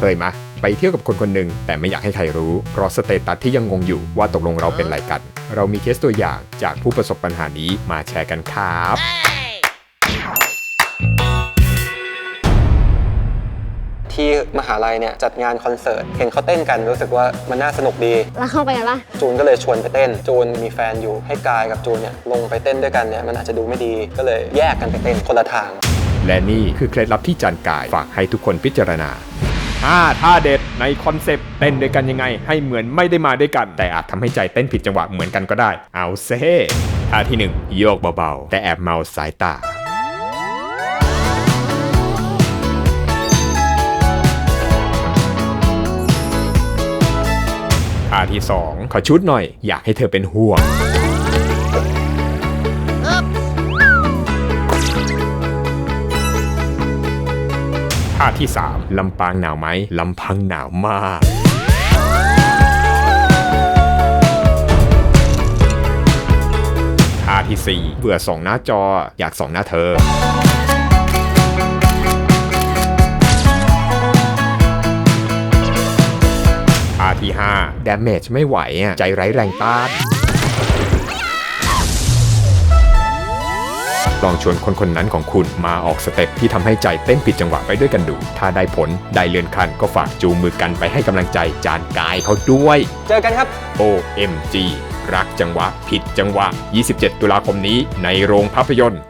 เคยมะ ไปเที่ยวกับคนคนหนึ่งแต่ไม่อยากให้ใครรู้ เพราะสเตตัสที่ยังงงอยู่ว่าตกลงเราเป็นอะไรกัน เรามีเคสตัวอย่างจากผู้ประสบปัญหานี้มาแชร์กันครับ ที่มหาลัยเนี่ยจัดงานคอนเสิร์ต เห็นเขาเต้นกันรู้สึกว่ามันน่าสนุกดี แล้วเข้าไปกันปะจูนก็เลยชวนไปเต้น จูนมีแฟนอยู่ให้กายกับจูนเนี่ยลงไปเต้นด้วยกันเนี่ยมันอาจจะดูไม่ดีก็เลยแยกกันไปเต้นคนละทาง และนี่คือเคล็ดลับที่จานกายฝากให้ทุกคนพิจารณา 5ท่าเด็ดในคอนเซปต์เต้นด้วยกันยังไง ให้เหมือนไม่ได้มาด้วยกัน แต่อาจทำให้ใจเต้นผิดจังหวะเหมือนกันก็ได้ เอาเซ่ท่าที่ 1 โยกเบาๆ แต่แอบเมาสายตาท่าที่ 2 ขอชุดหน่อย อยากให้เธอเป็นห่วง ท่าที่ 3 ลำปางหนาวไหม ลำพังหนาวมากท่าที่ 4 เบื่อส่องหน้าจอ อยากส่องหน้าเธอท่าที่ 5 damage ไม่ไหวอะใจไร้แรงต้าน ลองชวนคนคนนั้นของคุณมาออกสเต็ปที่ทำให้ใจเต้นผิดจังหวะไปด้วยกันดู ถ้าได้ผลได้เลื่อนขั้นก็ฝากจูงมือกันไปให้กำลังใจจานกายเขาด้วย เจอกันครับ OMG รักจังหวะ ผิดจังหวะ 27 ตุลาคมนี้ในโรงภาพยนตร์